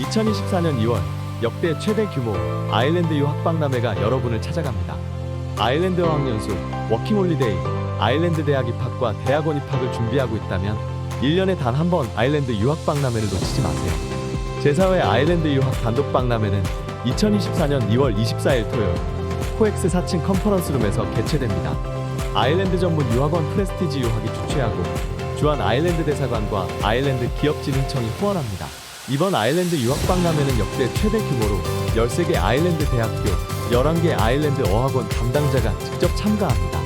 2024년 2월 역대 최대 규모 아일랜드 유학 박람회가 여러분을 찾아갑니다. 아일랜드 어학연수, 워킹홀리데이, 아일랜드 대학 입학과 대학원 입학을 준비하고 있다면 1년에 단 한 번 아일랜드 유학 박람회를 놓치지 마세요. 제4회 아일랜드 유학 단독 박람회는 2024년 2월 24일 토요일 코엑스 4층 컨퍼런스룸에서 개최됩니다. 아일랜드 전문 유학원 프레스티지 유학이 주최하고 주한 아일랜드 대사관과 아일랜드 기업진흥청이 후원합니다. 이번 아일랜드 유학박람회는 역대 최대 규모로 13개 아일랜드 대학교, 11개 아일랜드 어학원 담당자가 직접 참가합니다.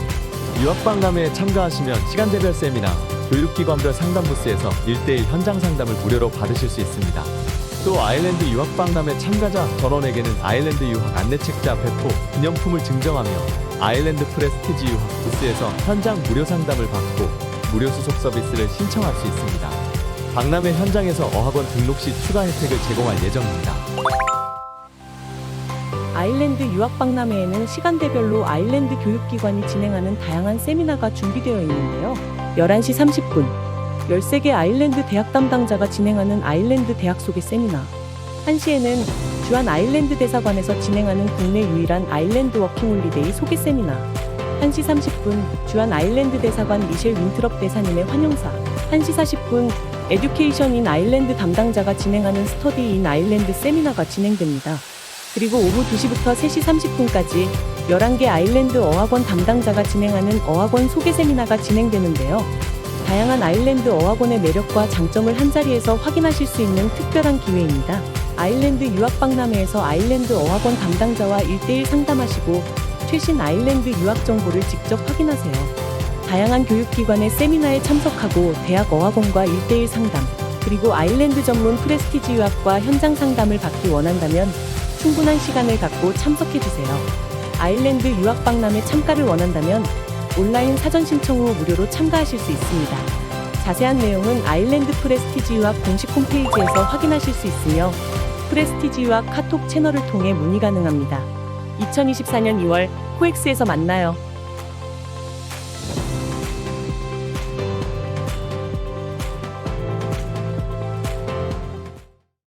유학박람회에 참가하시면 시간대별 세미나, 교육기관별 상담 부스에서 1대1 현장 상담을 무료로 받으실 수 있습니다. 또 아일랜드 유학박람회 참가자 전원에게는 아일랜드 유학 안내책자 배포, 기념품을 증정하며 아일랜드 프레스티지 유학 부스에서 현장 무료 상담을 받고 무료 수속 서비스를 신청할 수 있습니다. 박람회 현장에서 어학원 등록 시 추가 혜택을 제공할 예정입니다. 아일랜드 유학 박람회에는 시간대별로 아일랜드 교육기관이 진행하는 다양한 세미나가 준비되어 있는데요. 11시 30분, 13개 아일랜드 대학 담당자가 진행하는 아일랜드 대학 속의 세미나. 1시에는 주한 아일랜드 대사관에서 진행하는 국내 유일한 아일랜드 워킹 홀리데이 소개 세미나. 1시 30분, 주한 아일랜드 대사관 미셸 윈트럽 대사님의 환영사. 1시 40분, 에듀케이션 인 아일랜드 담당자가 진행하는 스터디 인 아일랜드 세미나가 진행됩니다. 그리고 오후 2시부터 3시 30분까지 11개 아일랜드 어학원 담당자가 진행하는 어학원 소개 세미나가 진행되는데요. 다양한 아일랜드 어학원의 매력과 장점을 한자리에서 확인하실 수 있는 특별한 기회입니다. 아일랜드 유학박람회에서 아일랜드 어학원 담당자와 1대1 상담하시고 최신 아일랜드 유학 정보를 직접 확인하세요. 다양한 교육기관의 세미나에 참석하고 대학 어학원과 1대1 상담, 그리고 아일랜드 전문 프레스티지 유학과 현장 상담을 받기 원한다면 충분한 시간을 갖고 참석해주세요. 아일랜드 유학 박람회 참가를 원한다면 온라인 사전 신청 후 무료로 참가하실 수 있습니다. 자세한 내용은 아일랜드 프레스티지 유학 공식 홈페이지에서 확인하실 수 있으며 프레스티지 유학 카톡 채널을 통해 문의 가능합니다. 2024년 2월 코엑스에서 만나요.